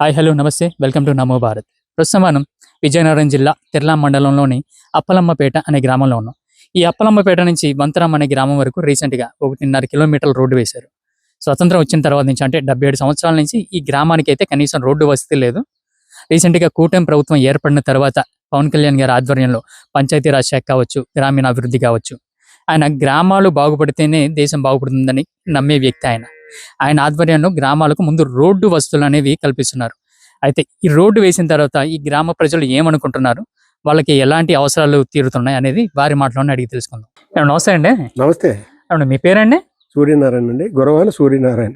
Hi hello namaste. Welcome to Namo Bharat. ప్రస్తుతం మనం విజయనగరం జిల్లా తిర్లా మండలంలోని అప్పలమ్మపేట అనే గ్రామంలో ఉన్నాం. ఈ అప్పలమ్మపేట నుంచి వంతరం అనే గ్రామం వరకు రీసెంట్గా ఒకటిన్నర కిలోమీటర్ల రోడ్డు వేశారు. స్వతంత్రం వచ్చిన తర్వాత నుంచి అంటే డెబ్బై ఏడు సంవత్సరాల నుంచి ఈ గ్రామానికి అయితే కనీసం రోడ్డు వసతి లేదు. రీసెంట్గా కూటమి ప్రభుత్వం ఏర్పడిన తర్వాత పవన్ కళ్యాణ్ గారి ఆధ్వర్యంలో పంచాయతీరాజ్ శాఖ కావచ్చు గ్రామీణ అభివృద్ధి కావచ్చు ఆయన గ్రామాలు బాగుపడితేనే దేశం బాగుపడుతుందని నమ్మే వ్యక్తి ఆయన. ఆయన ఆధ్వర్యంలో గ్రామాలకు ముందు రోడ్డు వసతులు అనేవి కల్పిస్తున్నారు. అయితే ఈ రోడ్డు వేసిన తర్వాత ఈ గ్రామ ప్రజలు ఏమనుకుంటున్నారు? వాళ్ళకి ఎలాంటి అవసరాలు తీరుతున్నాయి అనేది వారి మాటలోనే అడిగి తెలుసుకుందాం. నమస్తే అండి. నమస్తే. ఏమండి, మీ పేరండి? సూర్యనారాయణ అండి. గురవాన సూర్యనారాయణ.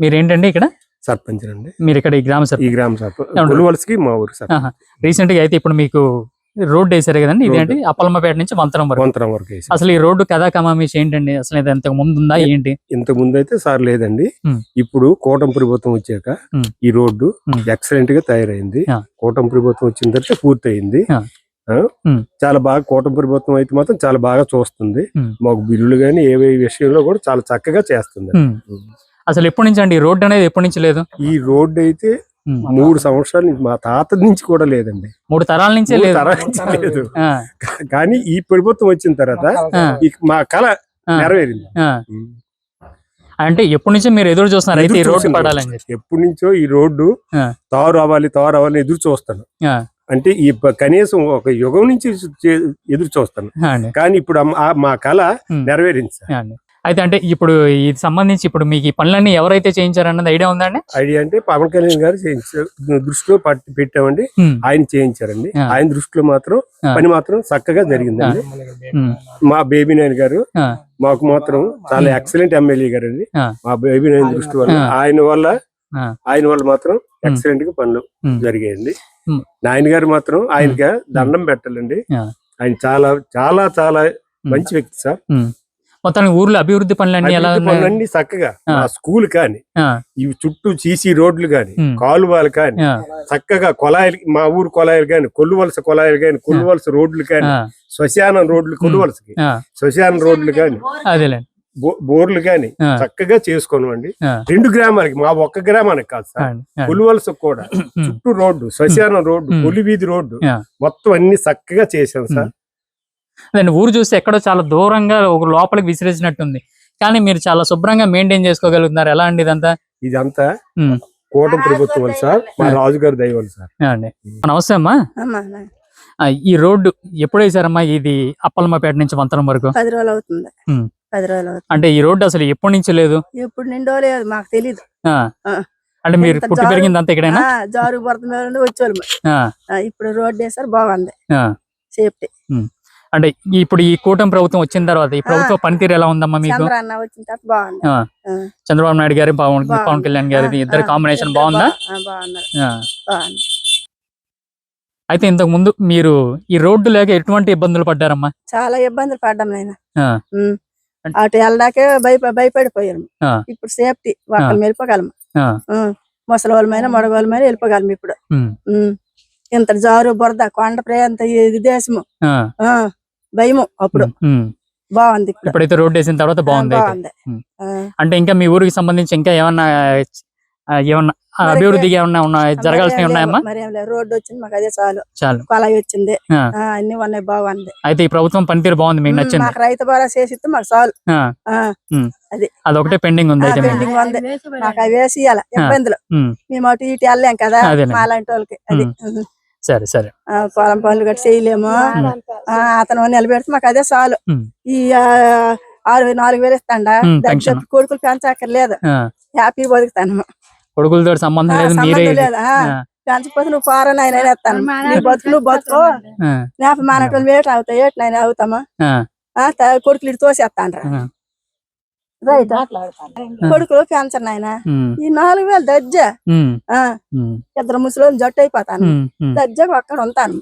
మీరు ఏంటండి ఇక్కడ? సర్పంచ్ అండి మీరు ఇక్కడ ఈ గ్రామ ఈ సభ్యులు గ్రామ సర్పంచ్. అవును. మా ఊరు సర్పంచ్. రీసెంట్గా అయితే ఇప్పుడు మీకు రోడ్డు వేసారు కదండి ఇదేంటి అప్పలమ్మపేట నుంచి వంతరం వరకు వంతరం వరకు అసలు ఈ రోడ్డు కథా కమామీస్ ఏంటండి అసలు ఇది ఇంతకు ముందు ఉందా ఏంటి ఇంత ముందు అయితే సార్ లేదండి. ఇప్పుడు కూటమి ప్రభుత్వం వచ్చాక. ఈ రోడ్డు. ఎక్సలెంట్గా తయారైంది ఆ. కూటమి ప్రభుత్వం వచ్చిన తర్వాత పూర్తయింది. చాలా బాగా కూటమి ప్రభుత్వం అయితే మాత్రం చాలా బాగా చూస్తుంది. మాకు బిల్లులు గాని ఏవే విషయంలో కూడా చాలా చక్కగా చేస్తుంది. అసలు ఎప్పటి నుంచి అండి ఈ రోడ్డు అనేది ఎప్పటి నుంచి లేదు ఈ రోడ్డు అయితే. మూడు సంవత్సరాల నుంచి మా తాత నుంచి కూడా లేదండి. మూడు తరాల నుంచే తరాల నుంచి లేదు. కానీ ఈ ప్రభుత్వం వచ్చిన తర్వాత మా కళ నెరవేరింది. అంటే ఎప్పటి నుంచి మీరు ఎదురు చూస్తున్నారు అయితే ఈ రోడ్డు పడాలని ఎప్పటి నుంచో ఈ రోడ్డు. తారు అవ్వాలి తారు అవ్వాలి ఎదురు చూస్తాను. అంటే ఈ కనీసం ఒక యుగం నుంచి ఎదురు చూస్తాను. కానీ ఇప్పుడు మా కళ ఉమ్. అయితే అంటే ఇప్పుడు ఇది సంబంధించి ఇప్పుడు మీకు ఈ పనులన్నీ ఎవరైతే చేయించారన్నది ఐడియా ఉందండి ఐడియా అంటే పవన్ కళ్యాణ్ గారు చేయించారు దృష్టిలో పట్టి పెట్టామండి ఆయన చేయించారండి. ఆయన దృష్టిలో మాత్రం. పని మాత్రం చక్కగా జరిగిందండి మా బేబీ నాయన్ గారు మాకు మాత్రం చాలా ఎక్సలెంట్ ఎమ్మెల్యే గారు అండి. మా బేబీ నాయన్ దృష్టి వల్ల. ఆయన వల్ల. ఆయన వల్ల మాత్రం ఎక్సలెంట్గా పనులు. జరిగాయండి. నాయన గారు మాత్రం ఆయనకి దండం పెట్టాలండి. ఆయన చాలా చాలా చాలా మంచి వ్యక్తి సార్. మొత్తానికి ఊర్లో అభివృద్ధి పనులన్నీ ఎలా పనులన్నీ చక్కగా స్కూల్ కానీ ఈ చుట్టూ సీసీ రోడ్లు కానీ కాలువలు కానీ చక్కగా కొలాయిలు మా ఊరు కొలాయిలు కానీ కొల్లువలస కొలాయిలు కానీ కొల్లువలస రోడ్లు కానీ శ్మశానం రోడ్లు కొల్లువలసకి శ్మశానం రోడ్లు కానీ అదేలేండి. బోర్లు కానీ చక్కగా చేసుకోనండి ఆ, రెండు గ్రామాలకి మా ఒక్క గ్రామానికి కాదు సార్. కొలువలస కూడా చుట్టూ రోడ్డు శ్మశానం రోడ్డు ఉమ్. కొలి వీధి రోడ్డు. మొత్తం అన్ని చక్కగా చేశాం సార్. అదండి ఊరు చూస్తే ఎక్కడో చాలా దూరంగా ఒక లోపలికి విసిరేసినట్టుంది. కానీ మీరు చాలా శుభ్రంగా మెయింటైన్ చేసుకోగలుగుతున్నారు. ఎలా అండి ఇదంతా? ఇదంతా కూటమి ప్రభుత్వం సార్. మా రాజుగారి వల్ల సార్. అండి నమస్తే అమ్మా. అమ్మా నా- ఆ, ఈ రోడ్డు ఎప్పుడు వేసారమ్మా? ఇది అప్పలమ్మపేట నుంచి వంతరం వరకు? పది రోజులు అవుతుంది. పది రోజులు అవుతుంది. అంటే ఈ రోడ్డు అసలు ఎప్పటి నుంచి లేదు? ఎప్పుడు నిండో లేదు మాకు ఆ. అంటే మీరు పుట్టి పెరిగింది ఇక్కడేనా? ఆ, జారు పడుతుంది నుండి వచ్చేవాళ్ళు. ఇప్పుడు రోడ్ వేసారు బాగుంది. ఆ. సేఫ్టీ అంటే ఇప్పుడు ఈ కూటమి ప్రభుత్వం వచ్చిన తర్వాత ఈ ప్రభుత్వ పనితీరు ఎలా ఉందమ్మా మీకు? చంద్రబాబు నాయుడు గారి పవన్ బాగుంది. పవన్ కళ్యాణ్ గారిది. ఆ, ఇద్దరు కాంబినేషన్ బాగుందా? అయితే ఇంతకు ముందు మీరు ఈ రోడ్డు లేక ఎటువంటి ఇబ్బందులు పడ్డారమ్మా? చాలా ఇబ్బందులు పడ్డాం. ఉమ్. అంటే- వెళ్ళడాకే భయప భయపడిపోయాము. ఇప్పుడు సేఫ్టీ. ఒక్కరు వెళ్ళిపోగలము. ముసలి వాళ్ళమైన మడగోళ్ళమైన వెళ్ళిపోగలము ఇప్పుడు. ఇంత జారు బురద కొండ ప్రాంత ఇది దేశము ఆ, ఆ, భయము అప్పుడు. బాగుంది ఇప్పుడు ఇప్పుడైతే రోడ్డు వేసిన తర్వాత బాగుంది అంటే ఇంకా మీ ఊరికి సంబంధించి ఇంకా ఏమన్నా ఏమన్నా అభివృద్ధిగా ఏమన్నా ఉన్నా జరగాల్సినవి ఉన్నాయమ్మా? రోడ్డు వచ్చింది మాకు అదే చాలు. చాలు. కొలాయి వచ్చింది. అన్ని ఉన్నాయి బాగుంది. అయితే ఈ ప్రభుత్వం పనితీరు బాగుంది మీకు నచ్చింది? మాకు రైతు భరోసా చేసి మాకు చాలు. ఆ, అదొకటే పెండింగ్ ఉంది పెండింగ్ ఉంది. మాకు అవి వేసి ఇయ్యాల. ఇబ్బందులు. మేము అటు ఇటు వెళ్ళలేం కదా అదేలే. మా లాంటి వాళ్ళకి. అది. సరే సరే. ఆ, పొలం పనులు గట్టి చేయలేము. ఆ, అతను నిలబెడితే మాకు అదే చాలు. ఈ ఆరు నాలుగు వేలు ఇస్తాండా? దానికి కొడుకులు పెంచక్కర్లేదు. హ్యాపీ బతుకుతాను. కొడుకులతో సంబంధం లేదు మీరే పెంచకపోతే నువ్వు ఫారెన్ అయినా వేస్తాను నీ బతుకు నువ్వు బతుకో. ఆ, నేప మానటం వేట అవుతాయి? ఏటి నేను అవుతామా? ఆ, ఆ, త- కొడుకులు ఇటు తోసేస్తాను రైట్. కొడుకులు పెంచరు నాయన. ఈ నాలుగు వేలు దజ్జ ఇద్దరు ముసలి జట్టు అయిపోతాను. దజ్జకు అక్కడ ఉంటాను.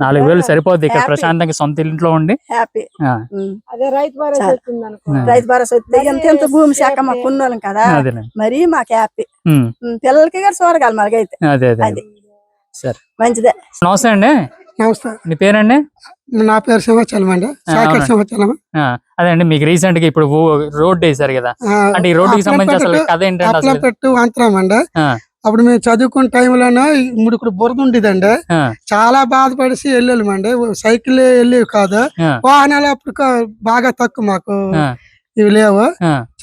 నాలుగు వేలు సరిపోద్ది ఇక్కడ. ప్రశాంతంగా సొంత ఇంట్లో ఉండి. హ్యాపీ అదే రైతు భరోసా రైతు భరోసా వస్తే ఎంత ఎంత భూమి శాఖ మాకు ఉన్నోళ్ళం కదా. మరి మాకు హ్యాపీ పిల్లలకి కూడా చూడగలం అదే అదే. అది. సరే. మంచిదే. నమస్తే అండి. నమస్తే. మీ పేరండి? నా పేరు సింహాచలం అండి. సాకర్. సింహాచలం ఆ, అదే అండి మీకు రీసెంట్గా ఇప్పుడు రోడ్ వేశారు కదా. అంటే ఈ రోడ్డుకి సంబంధించి అసలు కథ అసలు? అంతరం అండి. ఆ. అప్పుడు మేము చదువుకున్న టైంలోనే ఇప్పుడు ఇక్కడ బురద ఉండేదండి. చాలా బాధపడిసి వెళ్ళామండి సైకిల్ వెళ్ళేవి కాదు. వాహనాలు అప్పుడు బాగా తక్కువ మాకు. ఇవి లేవు?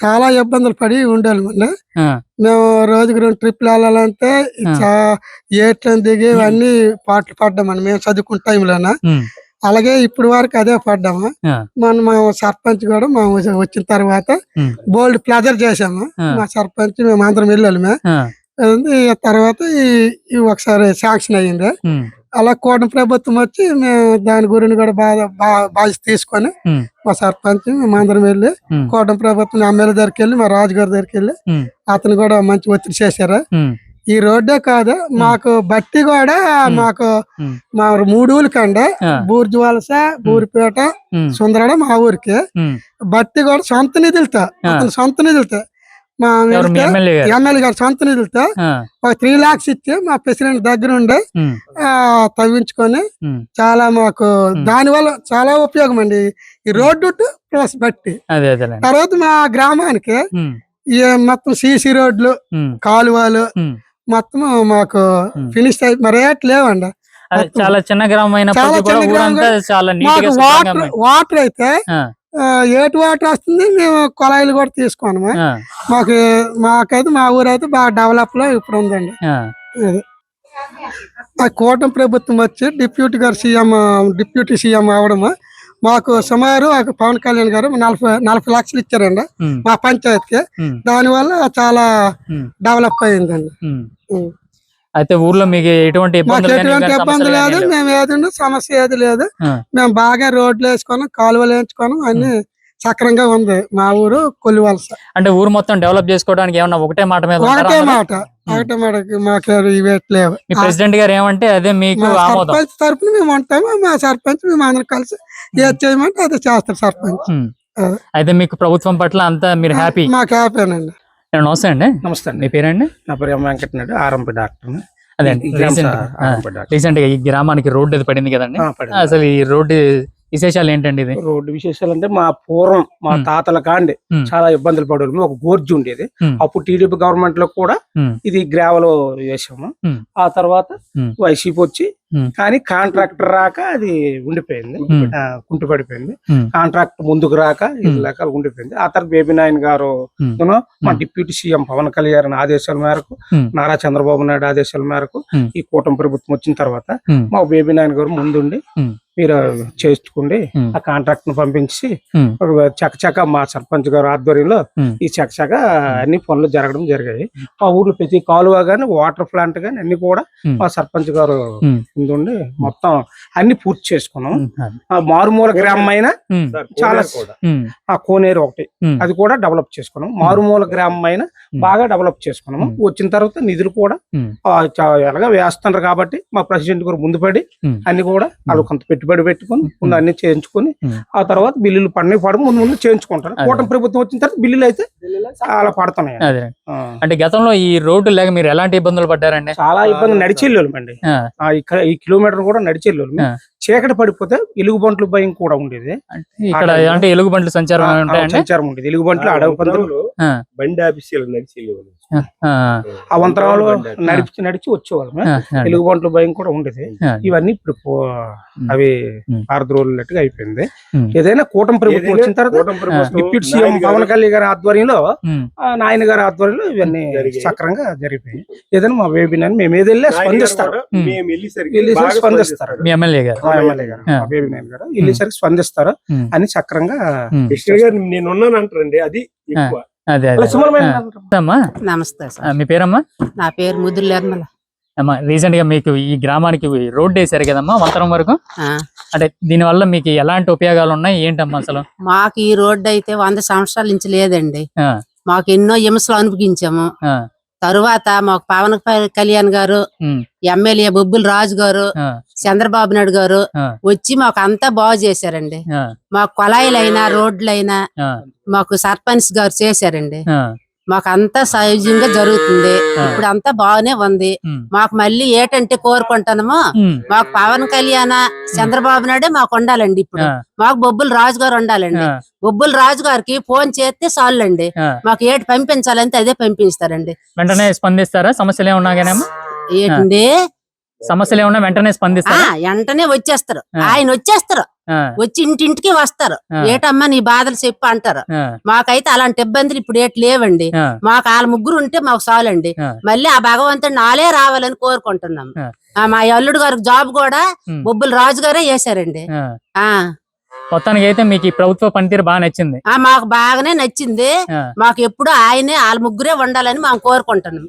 చాలా ఇబ్బందులు పడి ఉండేవాళ్ళమండి ఆ, మేము రోజుకి రెండు ట్రిప్లు వెళ్ళాలంటే ఏట్లను దిగి ఇవన్నీ పాటలు పడ్డామండి మేము చదువుకున్న టైంలోన. అలాగే ఇప్పుడు వరకు అదే పడ్డాము. మన మా సర్పంచ్ కూడా మా వచ్చిన తర్వాత బోల్డ్ ప్లెజర్ చేసాము. మా సర్పంచ్ మేము అందరం ఆ, అది తర్వాత ఒకసారి శాంక్షన్ అయ్యింది. అలా కూటమి ప్రభుత్వం వచ్చి మేము దాని గురించి కూడా బాగా బా- బాధ్యత తీసుకొని మా సర్పంచ్ మేము అందరం వెళ్ళి కూటమి ప్రభుత్వం ఎమ్మెల్యే దగ్గరికి వెళ్ళి మా రాజుగారి దగ్గరికి వెళ్ళి అతను కూడా మంచి ఒత్తిడి చేశారు. ఈ రోడ్డే కాదు మాకు బట్టి కూడా మాకు మా మూడు ఊరికండి ఆ, బూర్జు వలస బూరిపేట సుందరడ మా ఊరికి. బట్టి కూడా సొంత నిధులతో అతను సొంత నిధులతో మా ఎమ్మెల్యే గారు? సొంత నిధులతో ఒక త్రీ లాక్స్ ఇచ్చి మా ప్రెసిడెంట్ దగ్గర ఉండి తవ్వించుకొని చాలా మాకు దాని వల్ల చాలా ఉపయోగం అండి. ఈ రోడ్డు ప్లస్ బట్టి. తర్వాత మా గ్రామానికి మొత్తం సీసీ రోడ్లు కాలువలు. మొత్తం మాకు. ఫినిష్ అయి మరి రేట్ లేవండి. చాలా చిన్న గ్రామం వాటర్ అయితే ఏటి వాటర్ వస్తుంది మేము కొలాయిలు కూడా తీసుకోనము ఆ, మాకు మాకైతే మా ఊరైతే బాగా డెవలప్లో ఇప్పుడు ఉందండి. ఆ, అది. ఆ కూటమి ప్రభుత్వం వచ్చి డిప్యూటీ గారు సీఎం డిప్యూటీ సీఎం అవడం మాకు సుమారు పవన్ కళ్యాణ్ గారు నలభై నలభై లక్షలు ఇచ్చారండి మా పంచాయతీకి. దానివల్ల చాలా డెవలప్ అయిందండి. అయితే ఊర్లో మీకు ఎటువంటి ఇబ్బంది లేదు. మేము ఏది సమస్య ఏది లేదు. మేము బాగా రోడ్లు వేసుకున్నాం కాలువలు వేయించుకున్నాం అన్ని సక్రంగా ఉంది మా ఊరు కొల్లివలస అంటే ఊరు మొత్తం డెవలప్ చేసుకోవడానికి ఏమన్నా ఒకటే మాట మీద ఒకటే? మాట. ఒకటే మాట. మాకు ఇవేట్ లేవు. మీ ప్రెసిడెంట్ గారు ఏమంటే అదే మీకు సర్పంచ్ తరపున మేము ఉంటాము. మా సర్పంచ్ మేము అందరం కలిసి ఏది చేయమంటే అది చేస్తారు సర్పంచ్. అయితే మీకు ప్రభుత్వం పట్ల అంతా మీరు హ్యాపీ? మాకు హ్యాపీనండి. నమస్తే అండి? నమస్తే అండి. మీ పేరండి? నా పేరు ఎం వెంకటనాయుడు ఆర్ఎంపీ డాక్టర్ అదే రీసెంట్గా. ఈ గ్రామానికి రోడ్డు అది పడింది కదండి. పడింది. అసలు ఈ రోడ్డు విశేషాలు ఏంటండి ఇది? రోడ్డు విశేషాలు అంటే మా పూర్వం మా. తాతల కాండి చాలా ఇబ్బందులు పడేవాళ్ళం. ఒక గోర్జు ఉండేది. అప్పుడు టీడీపీ గవర్నమెంట్లో కూడా ఇది గ్రావెల్ వేసాము. ఆ తర్వాత. వైసీపీ వచ్చి. కానీ కాంట్రాక్టర్ రాక అది ఉండిపోయింది. ఆ, కుంటు పడిపోయింది ఉమ్, కాంట్రాక్ట్ ముందుకు రాక ఇది. లేక ఉండిపోయింది ఆ తర్వాత బేబీ నాయన్ గారు మా. డిప్యూటీ సీఎం పవన్ కళ్యాణ్ ఆదేశాల మేరకు. నారా చంద్రబాబు నాయుడు ఆదేశాల మేరకు. ఈ కూటమి ప్రభుత్వం వచ్చిన తర్వాత మా బేబీ నాయన్ గారు ముందుండి. మీరు చేసుకోండి. ఆ కాంట్రాక్ట్ను పంపించి చకచక మా సర్పంచ్ గారు ఆధ్వర్యంలో. ఈ చకచక అన్ని పనులు జరగడం జరిగాయి మా ఊర్లో ప్రతి కాలువ గాని వాటర్ ప్లాంట్ గాని అన్ని కూడా. మా సర్పంచ్ గారు ముందుండి మొత్తం అన్ని పూర్తి చేసుకున్నాం. ఆ మారుమూల గ్రామం అయినా చాలా ఆ కోనేరు ఒకటి. అది కూడా డెవలప్ చేసుకున్నాం. మారుమూల గ్రామం అయినా బాగా డెవలప్ చేసుకున్నాము. వచ్చిన తర్వాత నిధులు కూడా ఎలాగ వేస్తున్నారు కాబట్టి మా ప్రెసిడెంట్ గారు ముందు పడి. అన్ని కూడా వాళ్ళు కొంత పెట్టుబడి పెట్టుకొని ముందు అన్ని చేయించుకొని. ఆ తర్వాత బిల్లులు పడిన పడి ముందు ముందు చేయించుకుంటారు. కూటమి ప్రభుత్వం వచ్చిన తర్వాత బిల్లులు అయితే చాలా పడుతున్నాయి. అంటే గతంలో ఈ రోడ్డు లేక మీరు ఎలాంటి ఇబ్బందులు పడ్డారండి? చాలా ఇబ్బంది ఆ, ఆ, ఈ కిలోమీటర్ కూడా నడిచేళ్ళు చీకటి పడిపోతే ఎలుగుబంట్లు భయం కూడా ఉండేది. అంటే ఇక్కడ? అంటే ఎలుగుబంట్లు సంచారం సంచారం ఉండేది. ఎలుగుబంట్లు అడవి పందులు బండి ఆఫీసీలు నడిచి. ఆ, వంతరాలు ఆఫీస్. నడిచి నడిచి వచ్చేవాళ్ళం. ఎలుగుబంట్లు భయం కూడా ఉండేది. ఇవన్నీ ఇప్పుడు అవి ఉమ్. పారద్రోలినట్టుగా అయిపోయింది. ఏదైనా కూటమి ప్రభుత్వం ఏదైనా వచ్చిన తర్వాత డిప్యూటీ సీఎం పవన్ గారు కళ్యాణ్ గారి ఆధ్వర్యంలో నాయన గారి ఆధ్వర్యంలో ఇవన్నీ. సక్రంగా జరిగిపోయి ఏదైనా మా బేబీ నాయన మేము ఏది వెళ్ళినా నాయుడు గారు స్పందిస్తారు. స్పందిస్తారు. మీ ఎమ్మెల్యే గారు. ఎమ్మెల్యే గారు బేబీ నాయన గారు వెళ్ళేసరికి స్పందిస్తారు అని సక్రంగా గారు నేను ఉన్నాను అంటారండి అది ఎక్కువ. అమ్మా నమస్తే సార్. మీ పేరమ్మా? నా పేరు ముద్దులు నిర్మల. అమ్మా రీసెంట్గా మీకు ఈ గ్రామానికి రోడ్డు వేశారు కదమ్మా వంతరం వరకు? అంటే దీని వల్ల మీకు ఎలాంటి ఉపయోగాలు ఉన్నాయి ఏంటమ్మా అసలు? మాకు ఈ రోడ్డు అయితే వంద సంవత్సరాల నుంచి లేదండి. మాకు ఎన్నో హింసలు అనుభవించాము. ఆ, తరువాత మాకు పవన్ కళ్యాణ్ గారు ఎమ్మెల్యే బొబ్బుల రాజు గారు చంద్రబాబు నాయుడు గారు వచ్చి మాకు అంతా బాగు చేశారండి. మాకు కొలాయిలైనా రోడ్లైనా మాకు సర్పంచ్ గారు చేశారండి. ఆ, మాకు అంతా సహజంగా జరుగుతుంది. ఇప్పుడు అంతా బాగానే ఉంది. మాకు మళ్ళీ ఏటంటే కోరుకుంటానమో మాకు పవన్ కళ్యాణ్ చంద్రబాబు నాయుడే మాకు ఉండాలండి ఇప్పుడు. మాకు బొబ్బులు రాజు గారు ఉండాలండి బొబ్బులు రాజు గారికి ఫోన్ చేస్తే చాలండి. మాకు ఏటి పంపించాలంటే అదే పంపిస్తారండి. వెంటనే స్పందిస్తారా? సమస్యలు ఏమన్నా ఏంటండి? సమస్యలు ఏమన్నా వెంటనే స్పందిస్తారా? వెంటనే వచ్చేస్తారు. ఆయన వచ్చేస్తారు. వచ్చి ఇంటింటికి వస్తారు. ఏటమ్మా నీ బాధలు చెప్పు అంటారు. మాకైతే అలాంటి ఇబ్బందులు ఇప్పుడు ఏటి లేవండి. మాకు వాళ్ళ ముగ్గురు ఉంటే మాకు చాలండి. మళ్ళీ ఆ భగవంతుడు నాలే రావాలని కోరుకుంటున్నాం. మా అల్లుడు గారికి జాబ్ కూడా బొబ్బులు రాజు గారే చేశారండి. ఆ. మొత్తానికి అయితే మీకు ఈ ప్రభుత్వ పనితీరు బాగా నచ్చింది. ఆ మాకు బాగానే నచ్చింది. మాకు ఎప్పుడు ఆయనే వాళ్ళ ముగ్గురే ఉండాలని మేము కోరుకుంటున్నాం.